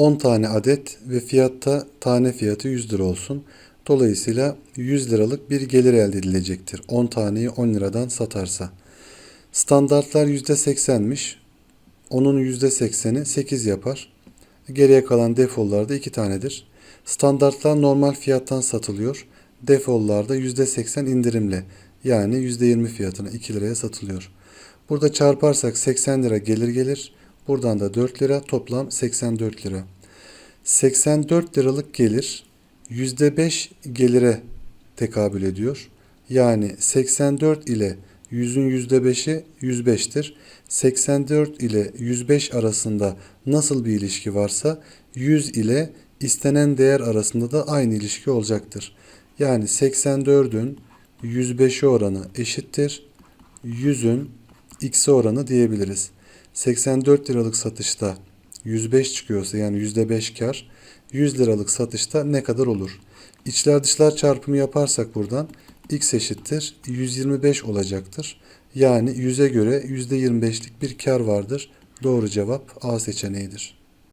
10 tane adet ve fiyatta tane fiyatı 100 lira olsun. Dolayısıyla 100 liralık bir gelir elde edilecektir. 10 taneyi 10 liradan satarsa. Standartlar %80'miş. Onun %80'i 8 yapar. Geriye kalan defollar da 2 tanedir. Standartlar normal fiyattan satılıyor. Defollar da %80 indirimle yani %20 fiyatına 2 liraya satılıyor. Burada çarparsak 80 lira gelir gelir. Buradan da 4 lira toplam 84 lira. 84 liralık gelir %5 gelire tekabül ediyor. Yani 84 ile 100'ün %5'i 105'tir. 84 ile 105 arasında nasıl bir ilişki varsa 100 ile istenen değer arasında da aynı ilişki olacaktır. Yani 84'ün 105'e oranı eşittir. 100'ün x'e oranı diyebiliriz. 84 liralık satışta 105 çıkıyorsa yani %5 kar 100 liralık satışta ne kadar olur? İçler dışlar çarpımı yaparsak buradan x eşittir 125 olacaktır. Yani 100'e göre %25'lik bir kar vardır. Doğru cevap A seçeneğidir.